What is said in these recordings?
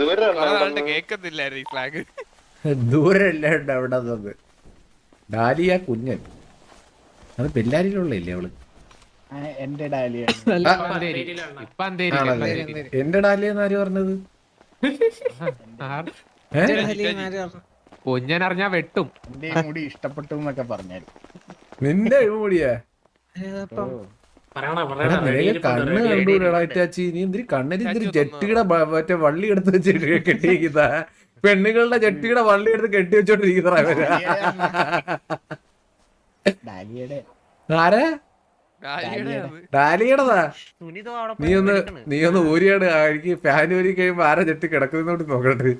അവിടെ നിന്ന്. ഡാലിയ കുഞ്ഞൻ. അത് ബെല്ലാരിയിലുള്ളല്ലേ അവൾ? എന്റെ ഡാലിയ. എന്ന് ആര് പറഞ്ഞത്? കുഞ്ഞൻ അറിഞ്ഞാ വെട്ടും. എന്റെ മുടി ഇഷ്ടപ്പെട്ടു എന്നൊക്കെ പറഞ്ഞാൽ നിന്റെ അഴിമുടിയാ കണ്ണ് കണ്ടൂടാ ഇറ്റാച്ചി നീ എന്തിരി കണ്ണിന് എന്തിരി ജെട്ടിയുടെ ബ- മറ്റേ വള്ളി എടുത്ത് വെച്ചിട്ട് കെട്ടിയിരിക്കുന്ന? പെണ്ണുങ്ങളുടെ ജെട്ടിയുടെ വള്ളി എടുത്ത് കെട്ടി വെച്ചോണ്ടിരിക്കുന്ന ആരാ. ഡാലിയുടെതാ? നീ ഒന്ന് നീ ഒന്ന് ഊരിയാണ് എനിക്ക് ഫാൻ ഊരി കഴിയുമ്പോ ആരാ ജെട്ടി കിടക്കുന്നോട്ട് നോക്കട്ടെ.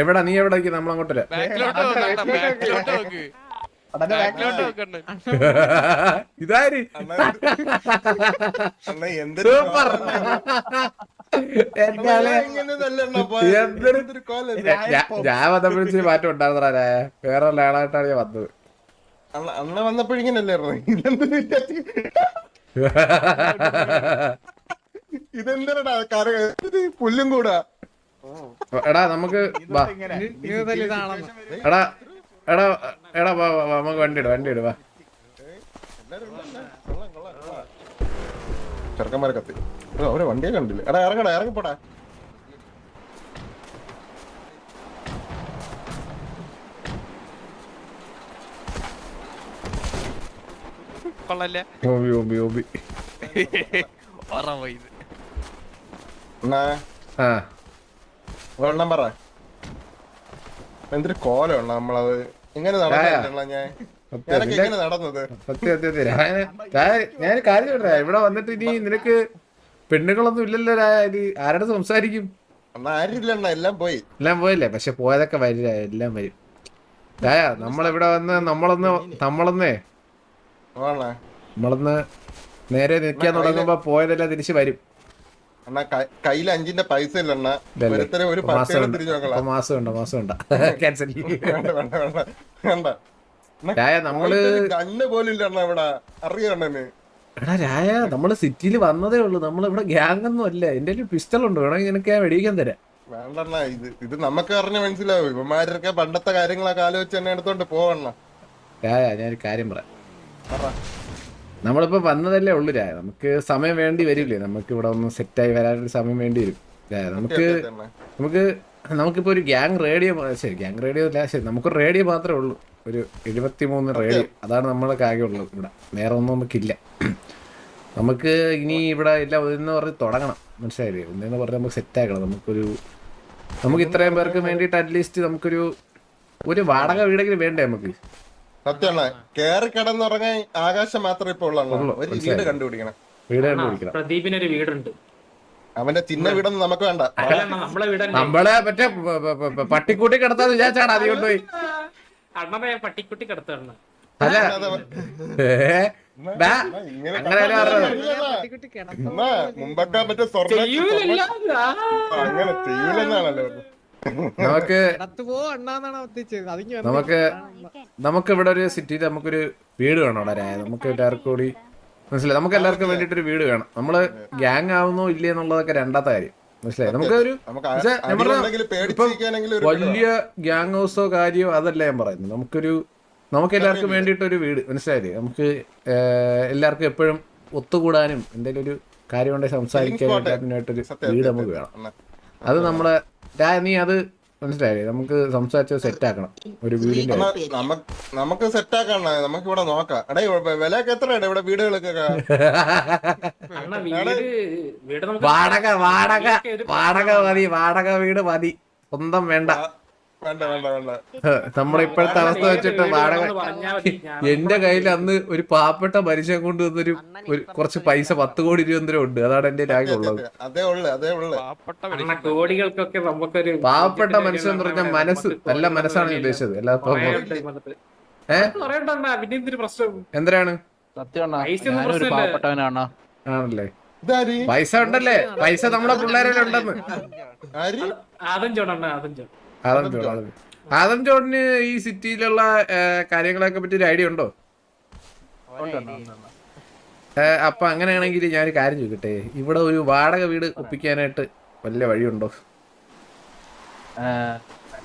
എവിടാ നീ എവിടെ നമ്മളങ്ങോട്ടല്ലേ? നമ്മളങ്ങോട്ടല്ല ബാക്കിലോട്ട് നോക്ക്. അടനെ ബാക്കിലോട്ട് നോക്കണ്ട. ഇതാര്? സൂപ്പർ. ഞാൻ വന്നപ്പോഴേ മാറ്റം ഉണ്ടായിരുന്നേ വേറെ ആളായിട്ടാണ് ഞാൻ വന്നത്. അന്ന് വന്നപ്പോഴിങ്ങനല്ലേ ഇതെന്തൊരു ഇതെന്തരടാ കര ഇത് പുല്ലും കൂടാ. എടാ നമുക്ക്. എടാ എടാ എടാ വാ വാ, വാ, നമുക്ക് വണ്ടി ഇട് വണ്ടി ഇട് വാ. ചെറുക്കന്മാരെ കത്തി. അവരെ വണ്ടിയെ കണ്ടില്ല. എടാ ഇറങ്ങടാ ഇറങ്ങിപ്പോടാ. കൊള്ളല്ലേ? ഓബി ഓബി ഓബി ഓർമ്മ ഇത് എന്നാ? ആ. വെള്ളം പറ. എന്തൊരു കോലമാണ് നമ്മളത്. എങ്ങനെ നടന്നിട്ടുള്ള ഞാൻ. ഞാനൊക്കെ എങ്ങനെ നടന്നത്. സത്യം സത്യം. ഞാൻ- കാര്യം ഇവിടെ വന്നിട്ട് ഇനി നിനക്ക് പെണ്ണുങ്ങളൊന്നും ഇല്ലല്ലോ ഇത് ആരോട് സംസാരിക്കും? എല്ലാം പോയി. എല്ലാം പോയില്ലേ? പക്ഷെ പോയതൊക്കെ വരില്ല എല്ലാം വരും. രായ നമ്മളിവിടെ വന്ന് നമ്മളൊന്ന് നമ്മളൊന്നേ നമ്മളൊന്ന് നേരെ നിൽക്കാൻ തുടങ്ങുമ്പോ പോയതെല്ലാം തിരിച്ചു വരും. കയ്യിൽ അഞ്ചിന്റെ പൈസ ഇല്ല അണ്ണാ. ഇല്ലല്ലേ? ഒരുത്തരെ ഒരു ഇപ്പൊ മാസം പത്തേടെ ഉണ്ട് തിരിച്ചു ഇപ്പൊ നോക്കളാം മാസം ഉണ്ടോ മാസം ഉണ്ടോ ക്യാൻസൽ വേണ്ട വേണ്ട വേണ്ട. വേണ്ട. അണ്ണാ, രായ നമ്മൾ കണ്ണ് പോലും ഇല്ല ഇവിടെ. അറിയണ്ണന് എടാ രായ നമ്മൾ സിറ്റിയിൽ വന്നതേ ഉള്ളൂ. നമ്മൾ ഇവിടെ ഗ്യാങ് ഒന്നും അല്ല. എന്റെ ഒരു പിസ്റ്റൾ ഉണ്ട്. വേണമെങ്കിൽ നിനക്ക് ഞാൻ വെടിയിക്കാൻ തരാം. വേണ്ടണ്ണ ഇത് ഇത് നമുക്ക് അറിഞ്ഞ മനസ്സിലാവും. ഇവന്മാരൊക്കെ പണ്ടത്തെ കാര്യങ്ങളൊക്കെ ആലോചിച്ച് തന്നെ എടുത്തോണ്ട് പോവണ്ണ. രായ ഞാനൊരു കാര്യം പറയാം. നമ്മളിപ്പോ വന്നതല്ലേ ഉള്ളു രായ. നമുക്ക് സമയം വേണ്ടി വരില്ലേ? നമുക്ക് ഇവിടെ ഒന്ന് സെറ്റായി വരാനൊരു സമയം വേണ്ടി വരും. രായ നമുക്ക് നമുക്ക് നമുക്കിപ്പോ ഒരു ഗ്യാങ് റേഡിയോ ശരി ഗ്യാങ് റേഡിയോ അല്ല ശരി നമുക്കൊരു റേഡിയോ മാത്രമേ ഉള്ളൂ. ഒരു എഴുപത്തി മൂന്ന് റേഡിയോ അതാണ് നമ്മളെ കാര്യമുള്ളത് ഉള്ളത് ഇവിടെ. വേറെ ഒന്നും നമുക്കില്ല. നമുക്ക് ഇനി ഇവിടെ എല്ലാം ഒന്ന് പറഞ്ഞ് തുടങ്ങണം. മനസ്സിലായില്ലേ? ഒന്നെന്ന് പറഞ്ഞ് നമുക്ക് സെറ്റ് ആക്കണം. നമുക്കൊരു നമുക്ക് ഇത്രയും പേർക്ക് വേണ്ടിയിട്ട് അറ്റ്ലീസ്റ്റ് നമുക്കൊരു ഒരു വാടക വീടെങ്കിലും വേണ്ടേ നമുക്ക്? സത്യണ്ണ കേറി കിടന്നുറങ്ങാൻ ആകാശം മാത്രമേ ഇപ്പൊ ഉള്ളൂ. ഒരു വീട്. കണ്ടുപിടിക്കണം. വീട് കണ്ടുപിടിക്കണം. പ്രദീപിനൊരു വീടുണ്ട്. അവന്റെ തിന്ന വീടൊന്നും നമുക്ക് വേണ്ട. നമ്മളെ വീട് നമ്മളെ മറ്റേ പട്ടിക്കൂട്ടി കിടത്താന്ന് വിചാരിച്ചാണ് അത് കൊണ്ടുപോയി പട്ടിക്കുട്ടി കിടത്തണ്ണ അല്ല. മുമ്പൊക്കെ മറ്റേ സ്വർണ അങ്ങനെ ചെയ്യൂലെന്നാണല്ലോ നമുക്ക് നമുക്ക് നമുക്ക് ഇവിടെ ഒരു സിറ്റിയിൽ നമുക്കൊരു വീട് വേണം അവിടെ നമുക്ക് എല്ലാവർക്കും കൂടി മനസ്സിലായി. നമുക്ക് എല്ലാവർക്കും വേണ്ടിട്ടൊരു വീട് വേണം. നമ്മൾ ഗ്യാങ് ആവുന്നോ ഇല്ലേ എന്നുള്ളതൊക്കെ രണ്ടാമത്തെ കാര്യം. മനസ്സിലായി? നമുക്ക് ഒരു ഒരു വലിയ ഗ്യാങ് ഹൗസോ കാര്യമോ അതല്ല ഞാൻ പറയുന്നത്. നമുക്കൊരു നമുക്ക് എല്ലാവർക്കും വേണ്ടിയിട്ടൊരു വീട്. മനസ്സിലായില്ലേ? നമുക്ക് എല്ലാവർക്കും എപ്പോഴും ഒത്തുകൂടാനും എന്തെങ്കിലും ഒരു കാര്യം ഉണ്ടെങ്കിൽ സംസാരിക്കാനും വീട് നമുക്ക് വേണം. അത് നമ്മളെ നീ അത് മനസ്സിലായില്ലേ? നമുക്ക് സംസാരിച്ച് സെറ്റ് ആക്കണം ഒരു വീടിന്റെ നമുക്ക് നമുക്ക് സെറ്റ് ആക്കണം നമുക്ക് ഇവിടെ നോക്കാം. എടേ വിലയൊക്കെ എത്രയാണ് ഇവിടെ വീടുകളൊക്കെ? വാടക വാടക വാടക മതി വാടക വീട് മതി. സ്വന്തം വേണ്ട. നമ്മുടെ ഇപ്പോഴത്തെ അവസ്ഥ വെച്ചിട്ട് വാടക എന്റെ കയ്യിൽ അന്ന് ഒരു പാവപ്പെട്ട മനുഷ്യൻ കൊണ്ട് വന്നൊരു ഒരു കുറച്ച് പൈസ പത്ത് കോടി രൂപ ഉണ്ട്. അതാണ് എന്റെ ആകെ ഉള്ളത്. അതേ. ഉള്ളു അതേ ഉള്ളു. പാവപ്പെട്ട മനുഷ്യൻ. കോടികൾക്കൊക്കെ നമുക്കൊരു പാവപ്പെട്ട മനുഷ്യൻ എന്ന് പറഞ്ഞാൽ മനസ്സ് നല്ല മനസ്സാണ് ഉദ്ദേശിച്ചത്. അല്ലാതെ എന്തിനാണ്? ആണല്ലേ? പൈസ ഉണ്ടല്ലേ? പൈസ നമ്മുടെ പിള്ളേരെ ഉണ്ടെന്ന് ആരി? ആദം ചോടണ്ണ ആദം ചോട് ആദം ജോൺ ആദം ആദം ജോണിന് ഈ സിറ്റിയിലുള്ള കാര്യങ്ങളൊക്കെ പറ്റി ഒരു ഐഡിയ ഉണ്ടോ? അപ്പൊ അങ്ങനെയാണെങ്കിൽ ഞാനൊരു കാര്യം ചോദിക്കട്ടെ? ഇവിടെ ഒരു വാടക വീട് ഒപ്പിക്കാനായിട്ട് വല്ല വഴിയുണ്ടോ?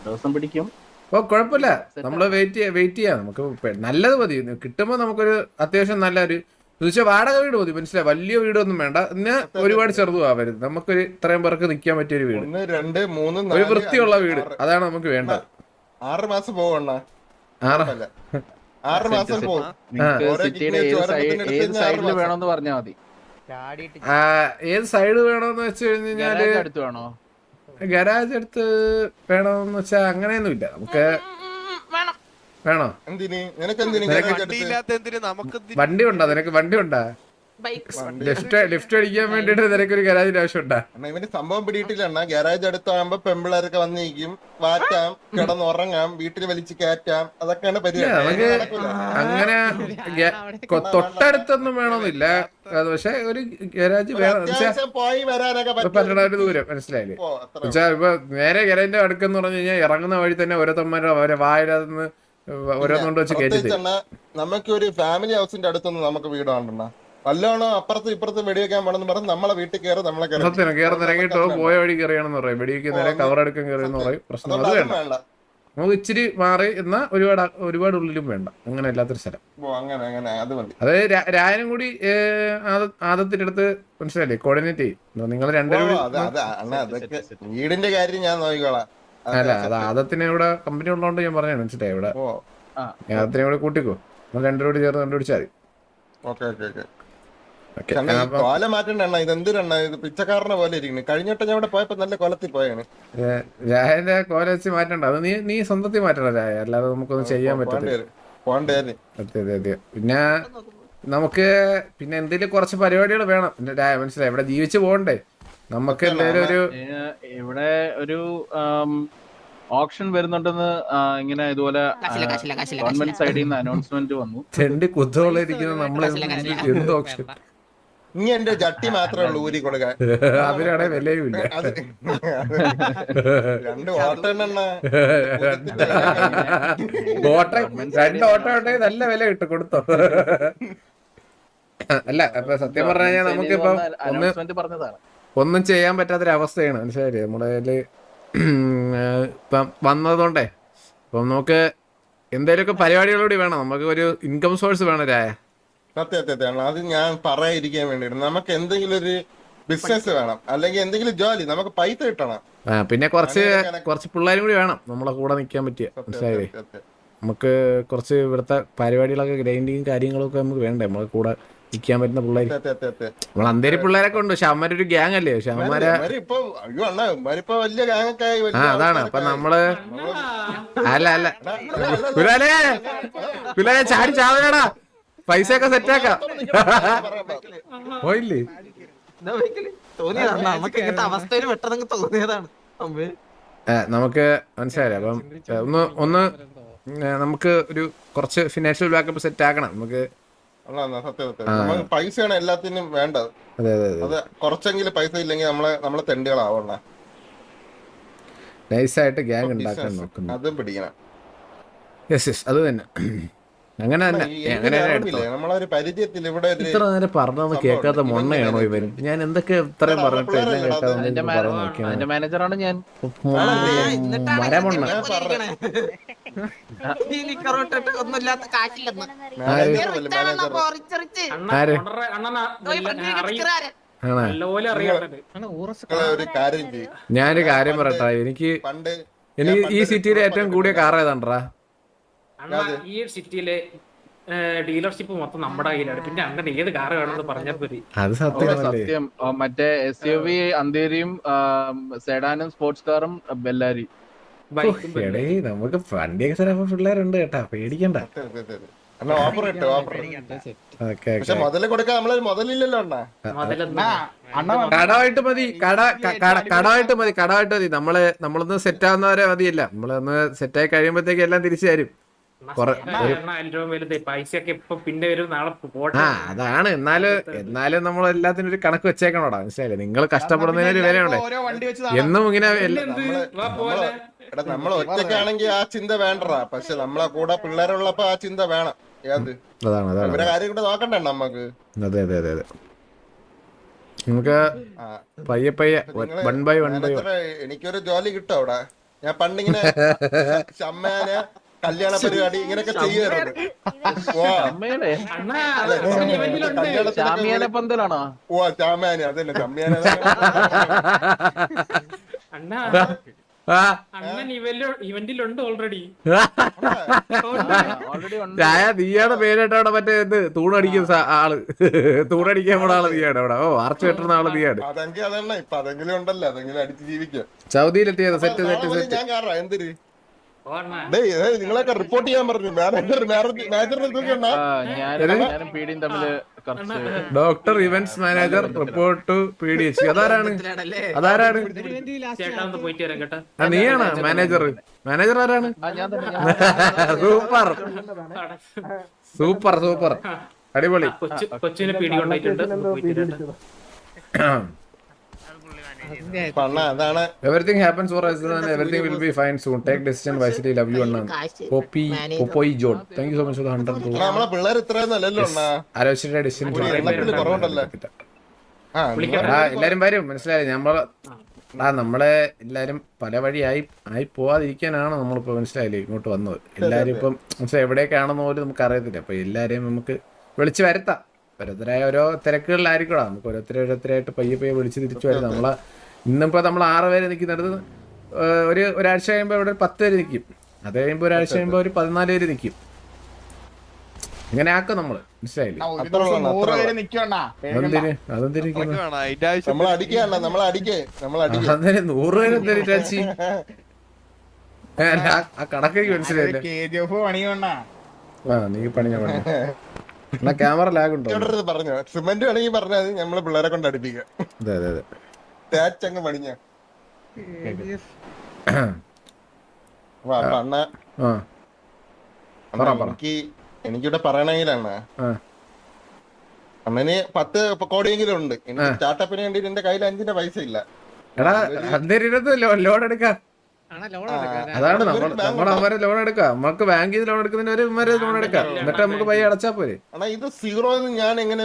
ദിവസം പിടിക്കും. ഓ കുഴപ്പമില്ല. നമ്മൾ വെയിറ്റ് ചെയ്യാം വെയിറ്റ് ചെയ്യാം. നമുക്ക് നല്ലത് മതി. കിട്ടുമ്പോൾ നമുക്കൊരു അത്യാവശ്യം നല്ലൊരു ചോദിച്ചാൽ വാടക വീട് മതി. മനസ്സിലായി? വലിയ വീടൊന്നും വേണ്ട. എന്നാ ഒരുപാട് ചെറുതുവാ ആവരുത് നമുക്കൊരു ഇത്രയും പേർക്ക് നിൽക്കാൻ പറ്റിയ ഒരു വീട്. ഒന്ന് രണ്ട് മൂന്ന് ഒരു വൃത്തിയുള്ള വീട്. അതാണ് നമുക്ക് വേണ്ടത്. ആറ് മാസം പോവണ്ണ ആറ്? ആറ് മാസം പോകും വേണോന്ന്. വേണമെന്ന് പറഞ്ഞാൽ മതി. ഏത് സൈഡ് വേണമെന്ന് വെച്ച് കഴിഞ്ഞാൽ ഗരാജ് എടുത്ത് വേണോന്ന് ഗരാജ് എടുത്ത് വേണമെന്ന് വെച്ചാൽ അങ്ങനെയൊന്നുമില്ല. നമുക്ക് വേണോ? നിനക്ക് നിനക്ക് വണ്ടി ഉണ്ടോ നിനക്ക് വണ്ടി. ഉണ്ടാ ലിഫ്റ്റ് ലിഫ്റ്റ് അടിക്കാൻ വേണ്ടിട്ട് നിനക്കൊരു ഗരാജിന്റെ ആവശ്യം ഉണ്ടാ അണ്ണാ ഇവന് സംഭവം പിടിയിട്ടില്ല അണ്ണാ. ഗാരാജ് അടുത്താകുമ്പോ പെമ്പിളാരൊക്കെ വന്നിരിക്കും. വാറ്റാം കിടന്നുറങ്ങാം വീട്ടിൽ വലിച്ച് കയറ്റാം. അതൊക്കെയാണ് പരിപാടി. നമുക്ക്. അങ്ങനെ തൊട്ടടുത്തൊന്നും വേണമെന്നില്ല അത് പക്ഷെ ഒരു ഗരാജ് വേണം വെച്ചാ പോയി വരാനൊക്കെ പറ്റും. പറ്റണ ഒരു ദൂരം മനസ്സിലായില്ലേ? വെച്ചാ ഇപ്പൊ നേരെ ഗരാജിന്റെ അടുക്കെന്ന് പറഞ്ഞു കഴിഞ്ഞാൽ ഇറങ്ങുന്ന വഴി തന്നെ ഓരോ ഓരോരുത്തന്മാരെ അവരെ വായിലാന്ന് ഓരോന്നുകൊണ്ട് വെച്ച് കയറ്റി അണ്ണാ, നമുക്ക് ഒരു ഫാമിലി ഹൗസിന്റെ അടുത്തൊന്നും നമുക്ക് വീട് വേണ്ടണ്ണ വല്ലോണം അപ്പുറത്ത് ഇപ്പുറത്ത് വെടിവെക്കാൻ പോണെന്ന് പറഞ്ഞ് നമ്മളെ വീട്ടിൽ കയറി നമ്മളെ സത്യം കയറി പോയ വഴി കയറിയാണെന്ന് പറയും. വെടിവെക്ക് നേരെ കയറിയെന്ന് പറയും. പ്രശ്നം അത് വേണ്ട. നമുക്ക് ഇച്ചിരി മാറി എന്നാ ഒരുപാട് ഒരുപാട് ഉള്ളിലും വേണ്ട. അങ്ങനെ അല്ലാത്തൊരു സ്ഥലം. അതായത് രായനും കൂടി ആദത്തിന്റെ അടുത്ത് മനസ്സിലായില്ലേ? കോർഡിനേറ്റ് ചെയ്യും. നിങ്ങൾ രണ്ടുപേരും വീടിന്റെ കാര്യം ഞാൻ നോക്കിക്കോളാം. അല്ല അത്. ആദത്തിന് ഇവിടെ കമ്പനി ഉള്ളതുകൊണ്ട് ഞാൻ പറഞ്ഞു മനസ്സിലായി. ഇവിടെ ആദത്തിനെ കൂടെ കൂട്ടിക്കോ. നമ്മൾ രണ്ടുപേരോട് കൂടി ചേർന്ന് കണ്ടുപിടിച്ചാൽ മതി. Okay okay okay. ഓക്കെ കാരണം കോല മാറ്റണ്ട ഇത് പിച്ചക്കാരനെ പോലെ ഇരിക്കുന്നു. കഴിഞ്ഞിട്ട് ഞാൻ ഇവിടെ പോയപ്പോ നല്ല കൊലത്തിൽ പോയാണ് രായന്റെ കോല വെച്ച് മാറ്റണ്ട. അത് നീ നീ സ്വന്തത്തിൽ മാറ്റണം രായ. അല്ലാതെ നമുക്കൊന്നും ചെയ്യാൻ പറ്റില്ല പിന്നെ നമുക്ക് പിന്നെ എന്തെങ്കിലും കുറച്ച് പരിപാടികൾ വേണം. പിന്നെ രായ മനസ്സിലായി? ഇവിടെ ജീവിച്ചു പോകണ്ടേ? നമുക്ക് ഒരു ഇവിടെ ഒരു ഓപ്ഷൻ വരുന്നുണ്ടെന്ന് ഇങ്ങനെ ഇതുപോലെ ഗവൺമെന്റ് സൈഡിൽ നിന്ന് അനൗൺസ്മെന്റ് വന്നു. ചെണ്ടി കുത്തോളിരിക്കുന്ന നമ്മളെ എന്ത് ഓപ്ഷൻ ഇനി എന്റെ ജട്ടി മാത്രമേ ഉള്ളൂ ഊരി കൊടുക്കാൻ. അവരാണെ വിലയും ഇല്ല. അത് രണ്ട് ഓട്ടം രണ്ട് ഓട്ടോ ഉണ്ടെങ്കിൽ നല്ല വില കിട്ടും കൊടുത്തോ? അല്ല അപ്പൊ സത്യം പറഞ്ഞു കഴിഞ്ഞാൽ നമുക്കിപ്പം അനൗൺസ്മെന്റ് പറഞ്ഞതാണ്. ഒന്നും ചെയ്യാൻ പറ്റാത്തൊരവസ്ഥയാണ്. മനസ്സിലായില്ലേ? നമ്മുടെ ഇപ്പം വന്നതുകൊണ്ടേ. അപ്പം നമുക്ക് എന്തെങ്കിലുമൊക്കെ പരിപാടികളോട് വേണം. നമുക്ക് ഒരു ഇൻകം സോഴ്സ് വേണം രായ സത്യ സത്യം സത്യം. അത് ഞാൻ പറയാതിരിക്കാൻ വേണ്ടിയിട്ട് നമുക്ക് എന്തെങ്കിലും ഒരു ബിസിനസ് വേണം. അല്ലെങ്കിൽ എന്തെങ്കിലും ജോലി നമുക്ക് പൈസ കിട്ടണം. പിന്നെ കുറച്ച് കുറച്ച് പിള്ളേരും കൂടി വേണം നമ്മളെ കൂടെ നിൽക്കാൻ പറ്റിയ. മനസ്സിലായി മനസ്സിലായില്ലേ. നമുക്ക് കുറച്ച് ഇവിടുത്തെ പരിപാടികളൊക്കെ ഗ്രൈൻഡിങ് കാര്യങ്ങളൊക്കെ നമുക്ക് വേണ്ടേ? നമ്മളെ കൂടെ നിൽക്കാൻ പറ്റുന്ന പിള്ളേർ സത്യം. നമ്മൾ അന്തേരി പിള്ളേരൊക്കെ ഉണ്ട്. പക്ഷെ ഒരു ഗ്യാങ് അല്ലേ? പക്ഷെ അമ്മമാരെ ആ വലിയ അതാണ്. അപ്പൊ നമ്മൾ അല്ല അല്ല. അല്ല. പിള്ളേരെ പിള്ളേരെ ചാടി ചാവടാ. പൈസ ഒക്കെ സെറ്റാക്കാം പോയില്ലേ? തോന്നിയതാണ് നമുക്ക് ഇങ്ങനത്തെ അവസ്ഥയിൽ തോന്നിയതാണ്. നമുക്ക് മനസ്സിലായില്ലേ? അപ്പം ഒന്ന് ഒന്ന് നമുക്ക് ഒരു കുറച്ച് ഫിനാൻഷ്യൽ ബാക്കപ്പ് സെറ്റ് ആക്കണം. നമുക്ക് പൈസയാണ് എല്ലാത്തിനും വേണ്ടത്. അത് കുറച്ചെങ്കിലും പൈസ ഇല്ലെങ്കിൽ നമ്മളെ നമ്മളെ തെണ്ടികളാവണ നൈസായിട്ട് ഗ്യാങ് ഉണ്ടാക്കാൻ നോക്കുന്നു. അതും പിടിക്കണം. യെസ് യെസ് അത് തന്നെ. അങ്ങനെ തന്നെ അങ്ങനെ നമ്മളൊരു പരിചയത്തിൽ ഇവിടെ ഇത്ര നേരം പറഞ്ഞൊന്നും കേൾക്കാത്ത മൊണ്ണയാണോ ഇവരും? ഞാൻ എന്തൊക്കെ ഇത്രയും പറഞ്ഞിട്ട് എല്ലാം കേൾക്കാതെ മാനേജറാണ് ഞാൻ. മരമൊണ്ണ ഞാനൊരു കാര്യം പറയട്ടെ. എനിക്ക് എനിക്ക് ഈ സിറ്റിയിലെ ഏറ്റവും കൂടിയ കാർ ഏതാണ്ടാ അണ്ണ ഈ സിറ്റിയിലെ ഡീലർഷിപ്പ് മൊത്തം നമ്മുടെ കയ്യിലാണ്. പിന്നെ അണ്ണൻ ഏത് കാർ വേണമെന്ന് പറഞ്ഞാൽ മതി അത് സത്യം. മറ്റേ എസ് യു വി അന്തേരിയും സെഡാനും സ്പോർട്സ് കാറും ബെല്ലാരി. നമുക്ക് വണ്ടിയൊക്കെ ചിലപ്പോ പിള്ളേരുണ്ട് കേട്ടാ പേടിക്കണ്ട. കടമായിട്ട് മതി കട- കടമായിട്ട് മതി കടമായിട്ട് മതി. നമ്മൾ നമ്മളൊന്ന് സെറ്റ് ആവുന്നവരെ മതിയല്ല. നമ്മളൊന്ന് സെറ്റായി കഴിയുമ്പോഴത്തേക്ക് എല്ലാം തിരിച്ചു തരും. ആ അതാണ്. എന്നാൽ എന്നാലും നമ്മൾ എല്ലാത്തിനും ഒരു കണക്ക് വെച്ചേക്കണോടാ മനസ്സിലായില്ലേ? നിങ്ങൾ കഷ്ടപ്പെടുന്നതിന് ഒരു വിലയുണ്ട്. വണ്ടി എന്നും ഇങ്ങനെ നമ്മൾ ഒറ്റയ്ക്കാണെങ്കിൽ ആ ചിന്ത വേണ്ടടാ. പക്ഷെ നമ്മളെ കൂടെ പിള്ളേരുള്ളപ്പോ ആ ചിന്ത വേണം. അതാണ് അതാണ്. ഇവരെ കാര്യം കൂടെ നോക്കണ്ടേ നമ്മക്ക്? അതെ അതെ അതെ അതെ. നമുക്ക്. പയ്യെ പയ്യെ വൺ ബൈ വൺ ബൈ എനിക്കൊരു ജോലി കിട്ടും അവിടെ. ഞാൻ പണ്ടിങ്ങനെ ചമ്മേനെ കല്യാണ പരിപാടി ഇങ്ങനെയൊക്കെ ചെയ്യുമായിരുന്നു ഇവന്റിലുണ്ട്. പന്തലാണോ? ഓ ചാമ്യാന് അതന്നെ ചമ്യാനെ അണ്ണാ ആ. അണ്ണൻ ഇവന്റിൽ ഇവന്റിലുണ്ട് ഓൾറെഡി ഓൾറെഡി ഉണ്ട്. ചായ നീയാണ് പേരായിട്ട് അവിടെ മറ്റേ ഇത് തൂണടിക്കുന്ന ആൾ. തൂണടിക്കാൻ പോണ ആൾ നീയാണ് അവിടെ ഓ ആർച്ച് കെട്ടുന്ന ആൾ നീയാണ്. അതെങ്കിൽ അതന്നെ ഇപ്പൊ അതെങ്കിലും ഉണ്ടല്ലോ അതെങ്കിലും അടിച്ച് ജീവിക്കാം. സൗദിയിലെത്തിയത് സെറ്റ് സെറ്റ് സെറ്റ് നിങ്ങളൊക്കെ റിപ്പോർട്ട് ചെയ്യാൻ പറഞ്ഞു. Manager manager doctor events manager report P D H അതാരാണ്? അതാരാണ്? നീയാണ് ഒന്ന് പോയിട്ട് വരാം കേട്ടോ. ആ നീയാണോ മാനേജർ? മാനേജർ ആരാണ്? ഞാൻ തന്നെ സൂപ്പർ. Super super. അടിപൊളി. കൊച്ചു കൊച്ചിനെ പീടി കൊണ്ടുപോയിട്ടുണ്ട് ഒന്ന് പോയിട്ട് വരാം കേട്ടോ. പണ്ണ അതാണ് everything happens for everything will be fine soon take decision വൈസിറ്റി love you അണ്ണാ. പോപ്പി പോപ്പോയി John thank you so much for hundred അണ്ണാ, നമ്മളെ പിള്ളേർ ഇത്രയൊന്നും അല്ലല്ലോ അണ്ണാ. ആലോചിച്ചിട്ട് ഡിസിഷൻ കുറവുണ്ടല്ലോ. ആ എല്ലാരും വരും. മനസ്സിലായി നമ്മൾ ആ നമ്മളെ എല്ലാരും പല വഴിയായി ആയി പോവാതിരിക്കാനാണ് നമ്മളിപ്പോ മനസ്സിലായില്ലേ ഇങ്ങോട്ട് വന്നത്. എല്ലാരും ഇപ്പം മനസ്സിലായി എവിടേക്കാണെന്ന് പോലും നമുക്ക് അറിയത്തില്ല അപ്പൊ എല്ലാരെയും നമുക്ക് വിളിച്ചു വരുത്താം. ഓരോരുത്തരായ ഓരോ തിരക്കുകളിലായിരിക്കണം? നമുക്ക് ഓരോരുത്തരെ ഓരോരുത്തരായിട്ട് പയ്യെ പയ്യെ വിളിച്ച് തിരിച്ചു വരും. നമ്മളെ ഇന്നിപ്പോ നമ്മൾ ആറ് പേര് നിൽക്കുന്നിടത്ത് ഒരു ഒരാഴ്ച കഴിയുമ്പോൾ ഇവിടെ ഒരു പത്ത് പേര് നിൽക്കും. അത് കഴിയുമ്പോൾ ഒരാഴ്ച കഴിയുമ്പോൾ ഒരു പതിനാല് പേര് നിൽക്കും. ഇങ്ങനെ ആക്കും നമ്മൾ. മനസ്സിലായില്ലേ? നൂറ് പേര് ആ- മനസ്സിലായില്ല? ആ നീ പണിഞ്ഞ പണി ക്യാമറ ലാഗ് ഉണ്ടോ? പറഞ്ഞു. സിമന്റ് വേണമെങ്കിൽ നമ്മൾ പിള്ളേരെ കൊണ്ട് അടുപ്പിക്കാം. അതെ അതെ അതെ. തേച്ചങ്ങ് പണിഞ്ഞ. അണ്ണ. എനിക്ക് എനിക്കിവിടെ പറയണെങ്കിലാണ് അമ്മന് അണ്ണന് പത്ത് കോടിയെങ്കിലും ഉണ്ട്. സ്റ്റാർട്ടപ്പിന് വേണ്ടി എന്റെ കയ്യിൽ അഞ്ചിന്റെ പൈസ ഇല്ല. എടാ ലോൺ എടുക്കാം. അതാണ് നമ്മൾ നമ്മൾ നമ്മുടെ അവരെ ലോൺ എടുക്കാം നമുക്ക് ബാങ്കിൽ നിന്ന് ലോൺ എടുക്കുന്നതിന് ഒരു ഇവരെ ലോൺ എടുക്കാം. എന്നിട്ട് നമുക്ക് പൈ അടച്ചാ പോരെ. അണ്ണാ ഇത് സീറോ ഞാൻ എങ്ങനെ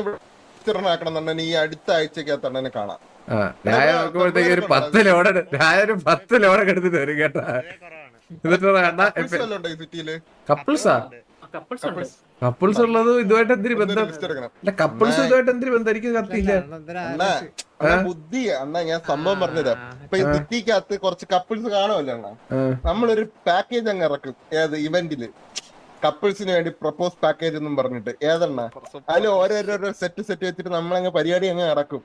ഈ അടുത്ത ആഴ്ചക്കകത്ത് അണ്ണനെ കാണാം. ആ രായ നോക്കുമ്പോഴത്തേക്ക് ഒരു പത്ത് ലോൺ രായ ഒരു പത്ത് ലോൺ എടുത്തിട്ട് വരും കേട്ടാ. എന്നിട്ട് കപ്പിൾസാ കപ്പിൾസ് കപ്പിൾസ് ഉള്ളത് ഇതുമായിട്ട് എന്തിരി ബന്ധം? കപ്പിൾസ് ഇതുമായിട്ട് എന്തിരി ബന്ധം എനിക്ക് കത്തിയില്ല? ബുദ്ധി. അണ്ണാ ഞാൻ സംഭവം പറഞ്ഞുതരാം. ഇപ്പൊ ഈ സിറ്റിക്കകത്ത് കുറച്ച് കപ്പിൾസ് കാണുമല്ലോ അണ്ണാ. നമ്മളൊരു പാക്കേജ് അങ്ങ് ഇറക്കും. ഏത് ഇവന്റിൽ കപ്പിൾസിന് വേണ്ടി പ്രപ്പോസ് പാക്കേജ് എന്നും പറഞ്ഞിട്ട്. ഏതെണ്ണ? അതിൽ ഓരോരോ സെറ്റ് സെറ്റ് വെച്ചിട്ട് നമ്മളങ്ങ് പരിപാടി അങ്ങ് ഇറക്കും.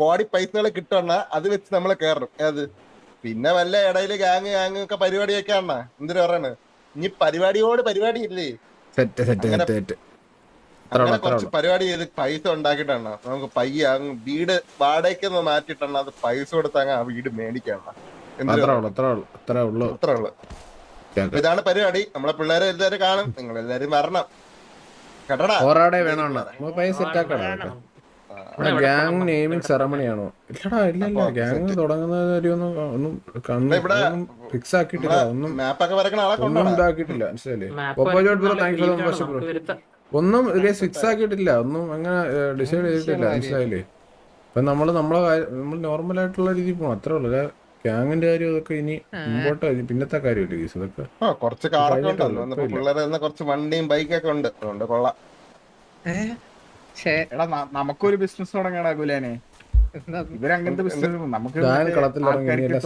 കോടി പൈസകൾ കിട്ടണ അത് വെച്ച് നമ്മളെ കേറണം. ഏത്? പിന്നെ വല്ല ഇടയിൽ ഗാങ് ഗാങ് ഒക്കെ പരിപാടിയൊക്കെ ആണ. എന്തിനു പറയണ? ഇനി പരിപാടിയോട് പരിപാടി ഇല്ലേ സെറ്റ് സെറ്റ് സെറ്റ് സെറ്റ്. അങ്ങനെ കുറച്ച് പരിപാടി ചെയ്ത് പൈസ ഉണ്ടാക്കിയിട്ടാണ്. നമുക്ക് പയ്യ അങ്ങ് വീട് വാടകയ്ക്ക് മാറ്റിട്ടാണ് അത് പൈസ കൊടുത്ത് അങ്ങ് ആ വീട് മേടിക്കണം അത്ര ഉള്ളു അത്ര ഉള്ളൂ അത്ര ഉള്ളു. അത്ര ഉള്ളു. അപ്പൊ ഇതാണ് പരിപാടി. നമ്മളെ പിള്ളേരെ എല്ലാരും കാണും. നിങ്ങൾ എല്ലാരും വരണം. കേട്ടടാ? വേണം പൈസ സെറ്റ് ആക്കണം. ഗ്യാങ് നെയിമിംഗ് സെറമണി ആണോ ഇല്ലടാ ഇല്ല ഇല്ല. ഗ്യാങ് തുടങ്ങുന്ന കാര്യമൊന്നും ഒന്നും കണ്ണ് ഫിക്സ് ആക്കിയിട്ടില്ല. ഒന്നും ഒന്നും ഇതാക്കിയിട്ടില്ല. മനസ്സിലല്ലേ. ഒന്നും ഫിക്സ് ആക്കിയിട്ടില്ല. ഒന്നും അങ്ങനെ ഡിസൈഡ് ചെയ്തിട്ടില്ല. മനസ്സിലായില്ലേ? ഇപ്പൊ നമ്മൾ നമ്മളെ നമ്മൾ നോർമൽ ആയിട്ടുള്ള രീതിയിൽ പോകണം അത്രേ ഉള്ളു. ഗ്യാങ്ങിന്റെ കാര്യം അതൊക്കെ ഇനി മുമ്പോട്ട് ഇനി പിന്നത്തെ കാര്യമല്ലേ ഗീസ് ഇതൊക്കെ? ആ കുറച്ച് കാറൊക്കെ ഉണ്ടല്ലോ. പിള്ളേരെ കുറച്ച് വണ്ടിയും ബൈക്കൊക്കെ ഉണ്ട്. അതുകൊണ്ട് കൊള്ളാം. എടാ നമുക്കൊരു ബിസിനസ് തുടങ്ങണ കുലാനെ ഇവരങ്ങനത്തെ ബിസിനസ് നമുക്ക്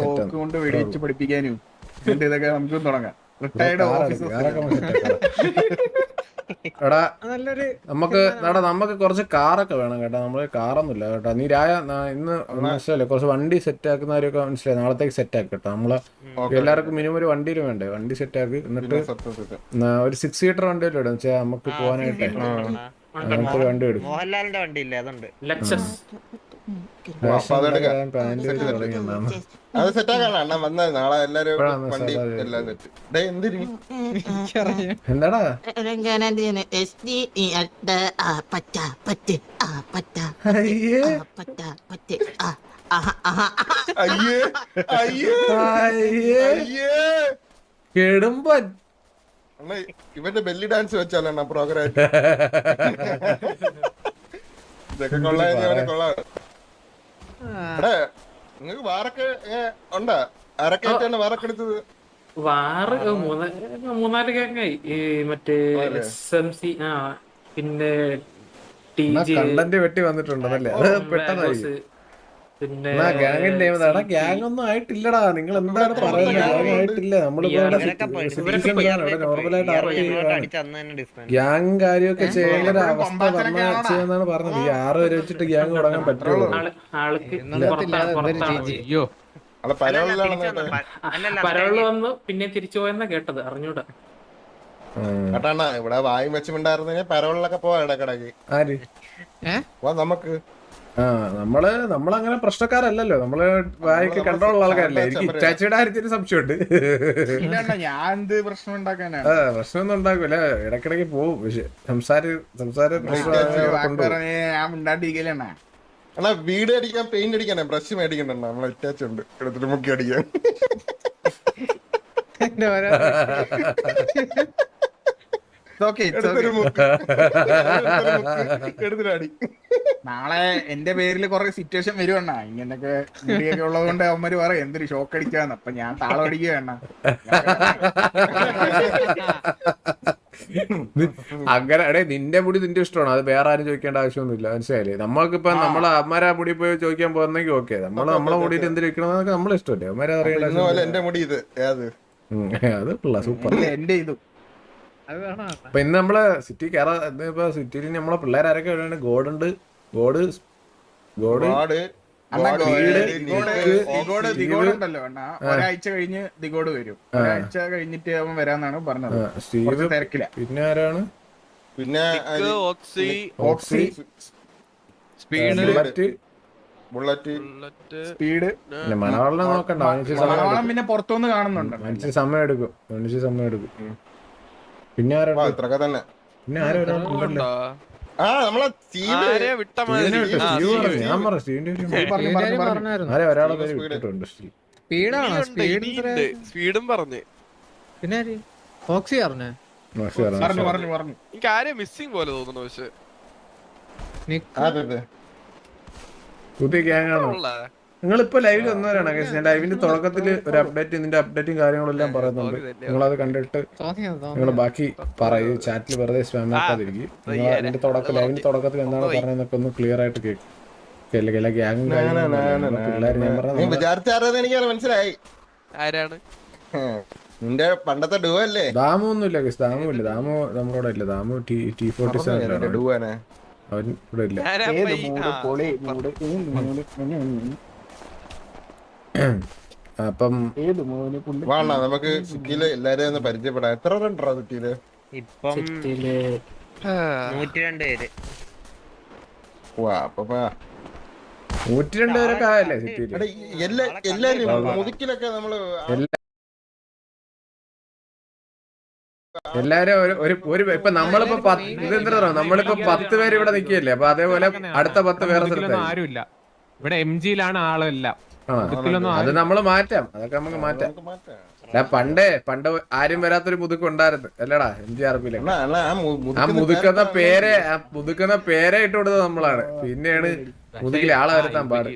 തോക്ക് കൊണ്ട് വെടിവെച്ച് പഠിപ്പിക്കാനും ഇതൊക്കെ നമുക്ക് തുടങ്ങാം. റിട്ടയർഡ് ഓഫീസർ എടാ നല്ലൊരു നമുക്ക് എടാ നമുക്ക് കുറച്ച് കാറൊക്കെ വേണം കേട്ടോ. നമ്മൾ കാറൊന്നുമില്ല കേട്ടോ. നീ രായ ഇന്ന് മനസ്സിലല്ലേ കുറച്ച് വണ്ടി സെറ്റ് ആക്കുന്നവരൊക്കെ മനസ്സിലായി. നാളത്തേക്ക് സെറ്റ് ആക്കി കേട്ടോ. നമ്മൾ എല്ലാവർക്കും മിനിമം ഒരു വണ്ടിയിൽ വേണ്ടേ? വണ്ടി സെറ്റ് ആക്കി. എന്നിട്ട് ഒരു സിക്സ് സീറ്റർ വണ്ടിയിലും ഇടും വെച്ചാൽ നമുക്ക് പോകാനായിട്ടേ വണ്ടി എടുക്കും മോഹൻലാലിന്റെ വണ്ടി ഇല്ലേ അതുണ്ട് ലക്ഷസ് അത് സെറ്റ് ആക്കാണ് അണ്ണൻ വന്നത്. നാളെ എല്ലാരും വണ്ടി എല്ലാം സെറ്റ് ഡേ എന്തിരി? എന്താടാ? പറ്റ അയ്യേ. അയ്യേ അയ്യേ. ഇവന്റെ ബെല്ലി ഡാൻസ് വെച്ചാലാണ് പ്രോഗ്രാം ഇതൊക്കെ കൊള്ളാൻ അവനെ കൊള്ളാം. എടാ നിങ്ങക്ക് വാറൊക്കെ ഉണ്ടാ? ആരൊക്കെയായിട്ടാണ് വാറൊക്കെ എടുത്തത്? വാറ് മൂന്ന് മൂന്നാൽ ഈ മറ്റേ ആരെ? എസ് എം സി ആ പിന്നെ ടി ജെ കണ്ടന്റ് വെട്ടി വന്നിട്ടുണ്ടെന്നല്ലേ അത് പെട്ടെന്നായിരിക്കും പിന്നെ ഗ്യാങ് ഒന്നും ആയിട്ടില്ലടാ. നിങ്ങൾ എന്താണ് പറയുന്നത്? ഗ്യാങ് ആയിട്ടില്ല. നമ്മളിപ്പോ ഗ്യാങ് കാര്യമൊക്കെ ചെയ്യുന്ന ഒരു അവസ്ഥ വന്നാണ് ചെയ്യാന്നാണ് പറഞ്ഞത്. ഈ ആറ് വരെ വെച്ചിട്ട് ഗ്യാങ് തുടങ്ങാൻ പറ്റുള്ളൂ. അയ്യോ. പരവൾ വന്ന് പിന്നെ തിരിച്ചു പോയെന്നാ കേട്ടത്. അറിഞ്ഞൂടാ. കേട്ടാ ഇവിടെ വായും വെച്ചുണ്ടായിരുന്നെങ്കിൽ പരവളിലൊക്കെ പോവാ ഇടക്കിടക്ക് നമുക്ക്. ആ നമ്മൾ നമ്മളങ്ങനെ പ്രശ്നക്കാരല്ലല്ലോ. നമ്മൾ വായിക്ക് കണ്ടോളുള്ള ആൾക്കാരല്ലേ. എനിക്ക് ഇച്ചാച്ചിയുടെ കാര്യത്തിന് സംശയമുണ്ട്. ഞാൻ എന്ത് പ്രശ്നം ഉണ്ടാക്കാനാണ്? ആ പ്രശ്നമൊന്നും ഉണ്ടാക്കൂല. ഇടക്കിടക്ക് പോവും. പക്ഷെ സംസാര സംസാര ഞാൻ അണ്ണാ വീട് അടിക്കാൻ പെയിന്റ് അടിക്കാനേ ബ്രഷ് മേടിക്കണ്ട നമ്മളെ അറ്റാച്ച് ഉണ്ട് എടുത്തിട്ട് മുക്കി അടിക്കാൻ. നാളെ എന്റെ പേരിൽ കുറെ സിറ്റുവേഷൻ വരുവണ്ണ ഇങ്ങനൊക്കെ ഉള്ളത് കൊണ്ട് അവന്മാര് പറയും എന്തൊരു ഷോക്ക് അടിക്കാന്ന്. അപ്പൊ ഞാൻ താളം അടിക്കുകയണ്ണ അങ്ങനെ എടേ നിന്റെ മുടി നിന്റെ ഇഷ്ടമാണ്. അത് വേറെ ആരും ചോദിക്കേണ്ട ആവശ്യമൊന്നുമില്ല. മനസ്സിലായില്ലേ? നമ്മൾക്കിപ്പൊ നമ്മളെ അമ്മമാരെ മുടി പോയി ചോദിക്കാൻ പോകുന്നെങ്കിൽ ഓക്കെ. നമ്മൾ നമ്മളെ മുടി എന്ത് നമ്മളെ ഇഷ്ടമല്ലേ? അമ്മമാരെ അറിയാൻ എന്റെ മുടി ഇത് അത് പിള്ള സൂപ്പർ. എന്റെ ഇതും. അപ്പൊ ഇന്ന് നമ്മൾ സിറ്റി കയറാ ഇപ്പൊ സിറ്റിയിൽ നമ്മളെ പിള്ളേരാരൊക്കെ വരുന്നുണ്ട് ഗോഡ് ഉണ്ട്. God God. ദിഗോഡ് ഉണ്ടല്ലോ അണ്ണാ. ഒരാഴ്ച കഴിഞ്ഞ് ദിഗോഡ് വരും. ഒരാഴ്ച കഴിഞ്ഞിട്ട് അവൻ വരാന്നാണ് പറഞ്ഞത്. തിരക്കില്ല പിന്നെ ആരാണ്? പിന്നെ ഓക്സി. ഓക്സി. സ്പീഡ്. ബുള്ളറ്റ്. സ്പീഡ്. മണവാളിനെ നോക്കണ്ട. മനുഷ്യ സമയം എടുക്കും. മനുഷ്യ സമയം എടുക്കും. പിന്നെ ആരാണ് ഇത്രയൊക്കെ തന്നെ. പിന്നെ ആരാ ആ നമ്മളെ സ്റ്റീവ് ഞാൻ പറഞ്ഞു. സ്റ്റീവിന്റെ ആരെ ഒരാളെ പേര് വിട്ടിട്ടുണ്ട് സ്റ്റീവ് സ്പീഡാണോ? സ്പീഡ് സ്പീഡും പറഞ്ഞു. പിന്നെ? ഓക്സി പറഞ്ഞേ. പറഞ്ഞു, പറഞ്ഞു പറഞ്ഞു എനിക്ക് ആരെ മിസ്സിംഗ് പോലെ തോന്നുന്നു പക്ഷെ. പുതിയ ഗ്യാങ് ആണോ. നിങ്ങളിപ്പോ ലൈവിൽ വന്നവരാണ് കേസ് ഞാൻ ലൈവിന്റെ തുടക്കത്തിൽ ഒരു അപ്ഡേറ്റ് ഇതിന്റെ അപ്ഡേറ്റും കാര്യങ്ങളെല്ലാം പറയുന്നുണ്ട്. നിങ്ങൾ അത് കണ്ടിട്ട് നിങ്ങൾ ബാക്കി പറയൂ ചാറ്റിൽ വെറുതെ സ്പാം ആക്കാതിരിക്കും. നിങ്ങൾ അതിന്റെ തുടക്കം ലൈവിന്റെ തുടക്കത്തിൽ എന്താണ് പറഞ്ഞതെന്നൊക്കെ ഒന്ന് ക്ലിയർ ആയിട്ട് കേൾക്കും. ഗ്യാങ്ങും പിള്ളേർ ഞാൻ പറഞ്ഞ വിചാരിച്ചാരെന്ന് എനിക്ക് മനസ്സിലായി. ആരാണ്? നിന്റെ പണ്ടത്തെ ഡൂ അല്ലേ? ദാമു ഒന്നുമില്ല guys. ദാമു ഇല്ല. ദാമു നമ്മുടെ ഇല്ല. Damu T T forty seven ഡുവാനെ? അവൻ ഇവിടെ ഇല്ല ആരാ ഏത് പയ്യ- മൂട് ആ, പൊളി മൂട് ഏത് മൂട് അപ്പം വേണ്ട നമുക്ക് സിറ്റിയിൽ എല്ലാരെയും ഒന്ന് പരിചയപ്പെടാം. എത്ര റണ്ടാ സിറ്റിയിൽ ഇപ്പം സിറ്റിയിൽ. നൂറ്റി രണ്ട് പേര്. വാ അപ്പൊ. നൂറ്റി രണ്ട് പേരൊക്കെ ആയല്ലേ ഈ എല്ലാ എല്ലാരും മുതുക്കിലൊക്കെ നമ്മൾ എല്ലാരും ഒരു ഒരു ഒരു ഇപ്പൊ നമ്മളിപ്പോ പത്ത് ഇതെന്താ നമ്മളിപ്പോ പത്ത് പേര് ഇവിടെ നിക്കല്ലേ അപ്പൊ അതേപോലെ അടുത്ത പത്ത് പേരെ ആരുമില്ല. ഇവിടെ എം ജിയിലാണ് ആളെല്ലാം. അത് നമ്മൾ മാറ്റാം. അതൊക്കെ നമുക്ക് മാറ്റാം. പണ്ടേ പണ്ട് ആരും വരാത്തൊരു മുതുക്ക് ഉണ്ടായിരുന്നു അല്ലടാ എം ജി ആർ പിയിലെ ആ മുതുക്കുന്ന പേരെ ആ മുതുക്കുന്ന പേരെ ഇട്ട് കൊടുത്തത് നമ്മളാണ് പിന്നെയാണ് മുതുകിലെ ആളെ വരുത്താൻ പാട്.